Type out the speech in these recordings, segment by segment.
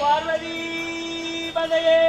பார்வதி பதையே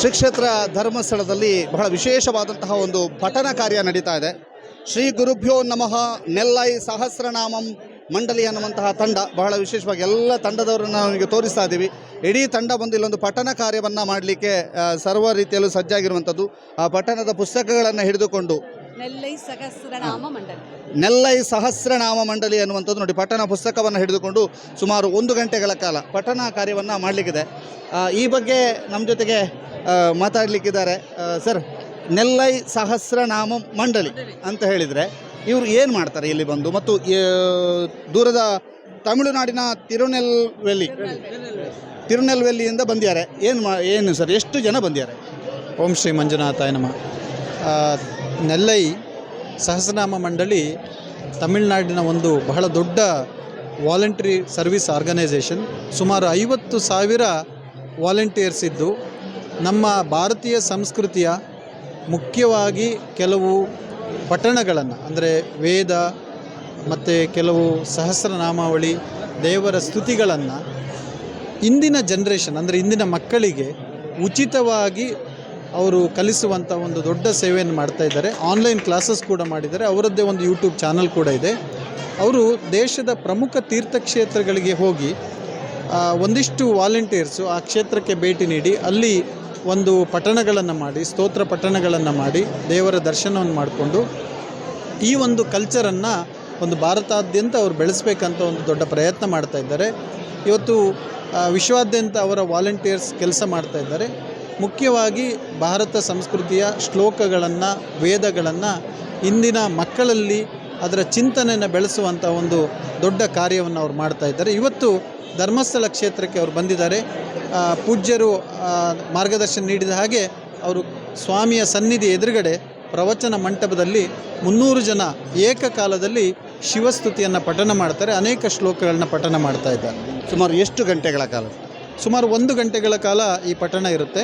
ಶ್ರೀ ಕ್ಷೇತ್ರ ಧರ್ಮಸ್ಥಳದಲ್ಲಿ ಬಹಳ ವಿಶೇಷವಾದಂತಹ ಒಂದು ಪಠನ ಕಾರ್ಯ ನಡೀತಾ ಇದೆ. ಶ್ರೀ ಗುರುಭ್ಯೋ ನಮಃ ನೆಲ್ಲೈ ಸಹಸ್ರನಾಮಂ ಮಂಡಲಿ ಅನ್ನುವಂತಹ ತಂಡ ಬಹಳ ವಿಶೇಷವಾಗಿ ಎಲ್ಲ ತಂಡದವರನ್ನು ನಿಮಗೆ ತೋರಿಸ್ತಾ ಇದ್ದೀವಿ. ಇಡೀ ತಂಡ ಬಂದು ಇಲ್ಲೊಂದು ಪಠನ ಕಾರ್ಯವನ್ನು ಮಾಡಲಿಕ್ಕೆ ಸರ್ವ ರೀತಿಯಲ್ಲೂ ಸಜ್ಜಾಗಿರುವಂಥದ್ದು. ಆ ಪಠಣದ ಪುಸ್ತಕಗಳನ್ನು ಹಿಡಿದುಕೊಂಡು ನೆಲ್ಲೈ ಸಹಸ್ರನಾಮ ಮಂಡಳಿ ನೆಲ್ಲೈ ಸಹಸ್ರನಾಮ ಮಂಡಳಿ ಅನ್ನುವಂಥದ್ದು ನೋಡಿ ಪಠಣ ಪುಸ್ತಕವನ್ನು ಹಿಡಿದುಕೊಂಡು ಸುಮಾರು ಒಂದು ಗಂಟೆಗಳ ಕಾಲ ಪಠಣ ಕಾರ್ಯವನ್ನು ಮಾಡಲಿಕ್ಕಿದೆ. ಈ ಬಗ್ಗೆ ನಮ್ಮ ಜೊತೆಗೆ ಮಾತಾಡ್ಲಿಕ್ಕಿದ್ದಾರೆ. ಸರ್, ನೆಲ್ಲೈ ಸಹಸ್ರನಾಮ ಮಂಡಳಿ ಅಂತ ಹೇಳಿದರೆ ಇವರು ಏನು ಮಾಡ್ತಾರೆ ಇಲ್ಲಿ ಬಂದು? ಮತ್ತು ದೂರದ ತಮಿಳುನಾಡಿನ ತಿರುನೆಲ್ವೆಲ್ಲಿ ತಿರುನೆಲ್ವೆಲ್ಲಿಯಿಂದ ಬಂದಿದ್ದಾರೆ. ಏನು ಮಾ, ಏನು ಸರ್, ಎಷ್ಟು ಜನ ಬಂದಿದ್ದಾರೆ? ಓಂ ಶ್ರೀ ಮಂಜುನಾಥಾಯ ನಮ. ನೆಲ್ಲೈ ಸಹಸ್ರನಾಮ ಮಂಡಳಿ ತಮಿಳುನಾಡಿನ ಒಂದು ಬಹಳ ದೊಡ್ಡ ವಾಲಂಟ್ರಿ ಸರ್ವಿಸ್ ಆರ್ಗನೈಸೇಷನ್. ಸುಮಾರು ಐವತ್ತು ಸಾವಿರ ವಾಲಂಟಿಯರ್ಸ್ ಇದ್ದು ನಮ್ಮ ಭಾರತೀಯ ಸಂಸ್ಕೃತಿಯ ಮುಖ್ಯವಾಗಿ ಕೆಲವು ಪಠಣಗಳನ್ನು, ಅಂದರೆ ವೇದ ಮತ್ತು ಕೆಲವು ಸಹಸ್ರನಾಮಾವಳಿ, ದೇವರ ಸ್ತುತಿಗಳನ್ನು ಇಂದಿನ ಜನ್ರೇಷನ್ ಅಂದರೆ ಇಂದಿನ ಮಕ್ಕಳಿಗೆ ಉಚಿತವಾಗಿ ಅವರು ಕಲಿಸುವಂಥ ಒಂದು ದೊಡ್ಡ ಸೇವೆಯನ್ನು ಮಾಡ್ತಾ ಇದ್ದಾರೆ. ಆನ್ಲೈನ್ ಕ್ಲಾಸಸ್ ಕೂಡ ಮಾಡಿದ್ದಾರೆ. ಅವರದ್ದೇ ಒಂದು ಯೂಟ್ಯೂಬ್ ಚಾನಲ್ ಕೂಡ ಇದೆ. ಅವರು ದೇಶದ ಪ್ರಮುಖ ತೀರ್ಥಕ್ಷೇತ್ರಗಳಿಗೆ ಹೋಗಿ ಒಂದಿಷ್ಟು ವಾಲಂಟಿಯರ್ಸು ಆ ಕ್ಷೇತ್ರಕ್ಕೆ ಭೇಟಿ ನೀಡಿ, ಅಲ್ಲಿ ಒಂದು ಪಠಣಗಳನ್ನು ಮಾಡಿ, ಸ್ತೋತ್ರ ಪಠಣಗಳನ್ನು ಮಾಡಿ, ದೇವರ ದರ್ಶನವನ್ನು ಮಾಡಿಕೊಂಡು ಈ ಒಂದು ಕಲ್ಚರನ್ನು ಒಂದು ಭಾರತಾದ್ಯಂತ ಅವರು ಬೆಳೆಸಬೇಕಂತ ಒಂದು ದೊಡ್ಡ ಪ್ರಯತ್ನ ಮಾಡ್ತಾ ಇದ್ದಾರೆ. ಇವತ್ತು ವಿಶ್ವಾದ್ಯಂತ ಅವರ ವಾಲಂಟಿಯರ್ಸ್ ಕೆಲಸ ಮಾಡ್ತಾ ಇದ್ದಾರೆ. ಮುಖ್ಯವಾಗಿ ಭಾರತ ಸಂಸ್ಕೃತಿಯ ಶ್ಲೋಕಗಳನ್ನು, ವೇದಗಳನ್ನು ಇಂದಿನ ಮಕ್ಕಳಲ್ಲಿ ಅದರ ಚಿಂತನೆಯನ್ನು ಬೆಳೆಸುವಂಥ ಒಂದು ದೊಡ್ಡ ಕಾರ್ಯವನ್ನು ಅವ್ರು ಮಾಡ್ತಾ ಇದ್ದಾರೆ. ಇವತ್ತು ಧರ್ಮಸ್ಥಳ ಕ್ಷೇತ್ರಕ್ಕೆ ಅವರು ಬಂದಿದ್ದಾರೆ. ಪೂಜ್ಯರು ಮಾರ್ಗದರ್ಶನ ನೀಡಿದ ಹಾಗೆ ಅವರು ಸ್ವಾಮಿಯ ಸನ್ನಿಧಿ ಎದುರುಗಡೆ ಪ್ರವಚನ ಮಂಟಪದಲ್ಲಿ ಮುನ್ನೂರು ಜನ ಏಕಕಾಲದಲ್ಲಿ ಶಿವಸ್ತುತಿಯನ್ನು ಪಠನ ಮಾಡ್ತಾರೆ ಅನೇಕ ಶ್ಲೋಕಗಳನ್ನ ಪಠನ ಮಾಡ್ತಾ ಇದ್ದಾರೆ. ಸುಮಾರು ಎಷ್ಟು ಗಂಟೆಗಳ ಕಾಲ? ಸುಮಾರು ಒಂದು ಗಂಟೆಗಳ ಕಾಲ ಈ ಪಠಣ ಇರುತ್ತೆ.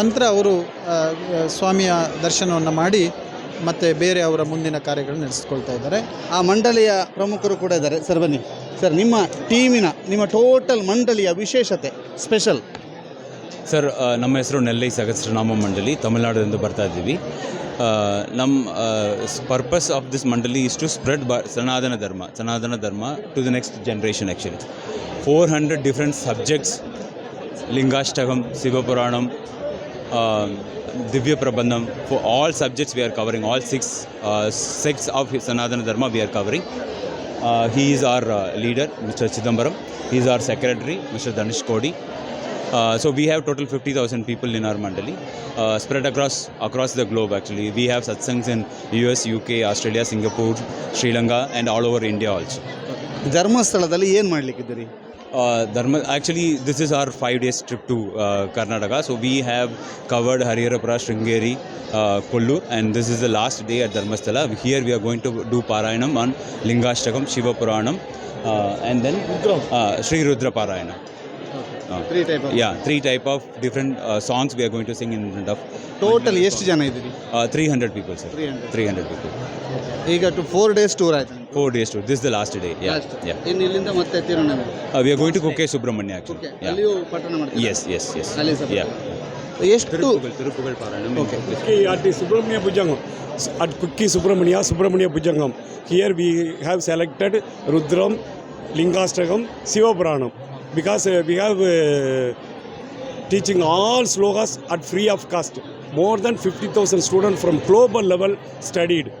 ನಂತರ ಅವರು ಸ್ವಾಮಿಯ ದರ್ಶನವನ್ನು ಮಾಡಿ ಮತ್ತು ಬೇರೆ ಅವರ ಮುಂದಿನ ಕಾರ್ಯಗಳನ್ನು ನಡೆಸ್ಕೊಳ್ತಾ ಇದ್ದಾರೆ. ಆ ಮಂಡಳಿಯ ಪ್ರಮುಖರು ಕೂಡ ಇದ್ದಾರೆ. ಸರ್ ಬನ್ನಿ. ಸರ್, ನಿಮ್ಮ ಟೀಮಿನ, ನಿಮ್ಮ ಟೋಟಲ್ ಮಂಡಳಿಯ ವಿಶೇಷತೆ, ಸ್ಪೆಷಲ್. ಸರ್ ನಮ್ಮ ಹೆಸರು ನೆಲ್ಲೈ ಸಹಸ್ರನಾಮ ಮಂಡಳಿ ತಮಿಳ್ನಾಡಿನಿಂದ ಬರ್ತಾ ಇದ್ದೀವಿ. ನಮ್ಮ ಪರ್ಪಸ್ ಆಫ್ ದಿಸ್ ಮಂಡಳಿ ಇಸ್ ಟು ಸ್ಪ್ರೆಡ್ ಬ, Sanatana Dharma Sanatana Dharma to the next generation actually four hundred different subjects, Lingashtakam, Shivapuranam Divya Prabandham for all subjects we are covering all six sects of Sanatana Dharma we are covering he is our uh, leader, Mr. Chidambaram. He is our secretary, Mr. Danish Kodi. Uh, so we have total 50,000 people in our mandali, uh, spread across across the globe. Actually, we have satsangs in US, UK, Australia, Singapore, Sri Lanka, and all over India also. ಧರ್ಮಸ್ಥಳದಲ್ಲಿ ಏನು ಮಾಡಲಿಕ್ಕಿದ್ದೀರಿ uh, Dharma, actually, this is our five days trip to uh, Karnataka. So we have covered Harirapura, Sringeri, uh, Kollur, and this is the last day at Dharmasthala. Here we are going to do Parayanam on Lingashtakam, Shiva Puranam, uh, and then uh, Sri Rudra Parayana. Uh, three type yeah, three type of different uh, songs we are going to sing in front of total ಎಷ್ಟು ಜನ ಇದ್ದೀರಿ uh, 300 people, sir. 300. 300 people. ಈಗ two four days tour ಆಯ್ತು Four days tour. This is the last day. Yeah, Last. yeah. ಇನ್ನು ಇಲ್ಲಿಂದ ಮತ್ತೆ Thiruvananthapuram Uh, we are going to Kukke Subramanya actually. Okay Yeah. ಅಲ್ಲಿಯೂ ಪಟ್ಟಣ ಮಾಡ್ತೀವಿ Yes, yes, yes. ಅಲ್ಲಿ sir Yeah. ಎಷ್ಟು Tiruppugal, Tiruppugal Paranam. in Okay. this- Kuki subramanya the Subramania Bhujangam. At Kuki Subramania, Subramania Bhujangam. Here we have selected Rudram, Lingastagam, Sivapuranam. Because uh, we have uh, teaching all slogas at free of cost. More than 50,000 students from global level studied.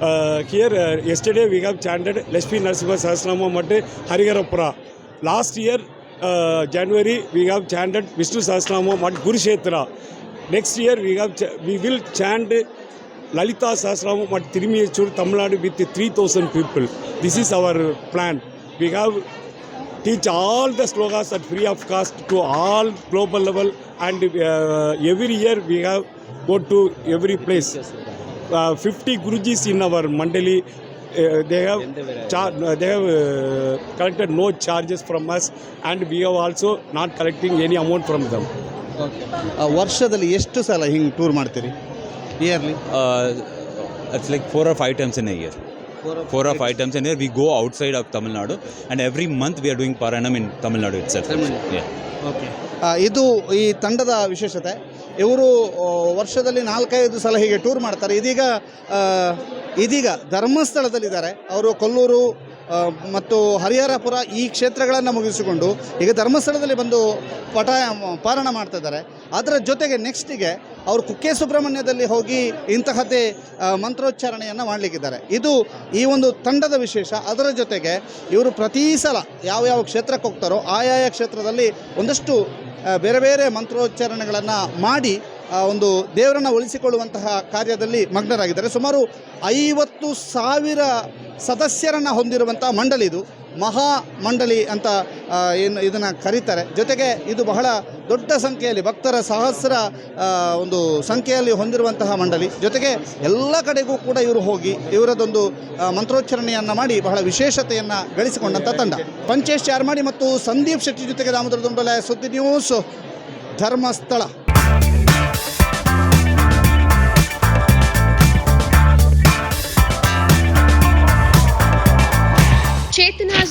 Uh, here, uh, yesterday we have chanted Lashmi Narasimha Sahasranama Matte Hariharapura. Last year, uh, January, we have chanted Vishnu Sahasranama Mat Kurukshetra. Next year, we have ch- we will chant Lalita Sahasranama Mat Tirumiyachur, Tamil Nadu with 3,000 people. This is our plan. We have teach all the slogans at free of cost to all global level and uh, every year we have go to every place uh, 50 gurujis in our mandali uh, they have char- uh, they have uh, collected no charges from us and we have also not collecting any amount from them ಆ, ವರ್ಷದಲ್ಲಿ ಎಷ್ಟು ಸಲ ಹಿಂಗೆ tour ಮಾಡ್ತೀರಿ yearly Uh, it's like four or five times in a year. Four or five times in a year, we go outside of Tamil Nadu, and every month we are doing Paranam in Tamil Nadu itself. Tamil Nadu. Yeah. Okay ಇದು ಈ ತಂಡದ ವಿಶೇಷತೆ ಇವರು ವರ್ಷದಲ್ಲಿ ನಾಲ್ಕೈದು ಸಲ ಹೀಗೆ tour ಮಾಡ್ತಾರೆ ಇದೀಗ ಇದೀಗ ಧರ್ಮಸ್ಥಳದಲ್ಲಿದ್ದಾರೆ ಅವರು ಕೊಲ್ಲೂರು ಮತ್ತು ಹರಿಹರಪುರ ಈ ಕ್ಷೇತ್ರಗಳನ್ನು ಮುಗಿಸಿಕೊಂಡು ಈಗ ಧರ್ಮಸ್ಥಳದಲ್ಲಿ ಬಂದು ಪಠ ಪಾರಣ ಮಾಡ್ತಾ ಇದ್ದಾರೆ. ಅದರ ಜೊತೆಗೆ ನೆಕ್ಸ್ಟಿಗೆ ಅವರು ಕುಕ್ಕೆ ಸುಬ್ರಹ್ಮಣ್ಯದಲ್ಲಿ ಹೋಗಿ ಇಂತಹದ್ದೇ ಮಂತ್ರೋಚ್ಚಾರಣೆಯನ್ನು ಮಾಡಲಿಕ್ಕಿದ್ದಾರೆ. ಇದು ಈ ಒಂದು ತಂಡದ ವಿಶೇಷ. ಅದರ ಜೊತೆಗೆ ಇವರು ಪ್ರತಿ ಸಲ ಯಾವ ಯಾವ ಕ್ಷೇತ್ರಕ್ಕೆ ಹೋಗ್ತಾರೋ ಆಯಾಯ ಕ್ಷೇತ್ರದಲ್ಲಿ ಒಂದಷ್ಟು ಬೇರೆ ಬೇರೆ ಮಂತ್ರೋಚ್ಚಾರಣೆಗಳನ್ನು ಮಾಡಿ ಒಂದು ದೇವರನ್ನು ಉಳಿಸಿಕೊಳ್ಳುವಂತಹ ಕಾರ್ಯದಲ್ಲಿ ಮಗ್ನರಾಗಿದ್ದಾರೆ. ಸುಮಾರು ಐವತ್ತು ಸಾವಿರ ಸದಸ್ಯರನ್ನು ಹೊಂದಿರುವಂಥ ಮಂಡಳಿ ಇದು. ಮಹಾ ಮಂಡಳಿ ಅಂತ ಏನು ಇದನ್ನು ಕರೀತಾರೆ. ಜೊತೆಗೆ ಇದು ಬಹಳ ದೊಡ್ಡ ಸಂಖ್ಯೆಯಲ್ಲಿ, ಭಕ್ತರ ಸಹಸ್ರ ಒಂದು ಸಂಖ್ಯೆಯಲ್ಲಿ ಹೊಂದಿರುವಂತಹ ಮಂಡಳಿ. ಜೊತೆಗೆ ಎಲ್ಲ ಕಡೆಗೂ ಕೂಡ ಇವರು ಹೋಗಿ ಇವರದೊಂದು ಮಂತ್ರೋಚ್ಚರಣೆಯನ್ನು ಮಾಡಿ ಬಹಳ ವಿಶೇಷತೆಯನ್ನು ಗಳಿಸಿಕೊಂಡಂಥ ತಂಡ. ಪಂಚೇಶ್ ಚಾರ್ಮಾಡಿ ಮತ್ತು ಸಂದೀಪ್ ಶೆಟ್ಟಿ ಜೊತೆಗೆ Damodara Dundala Suddi news Dharmasthala.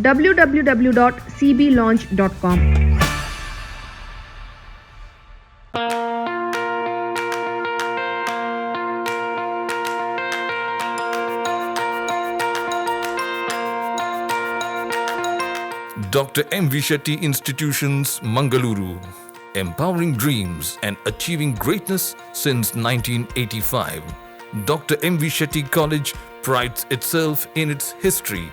www.cblaunch.com Dr. M. V. Shetty Institutions, Mangaluru. Empowering dreams and achieving greatness since 1985. Dr. M. V. Shetty College prides itself in its history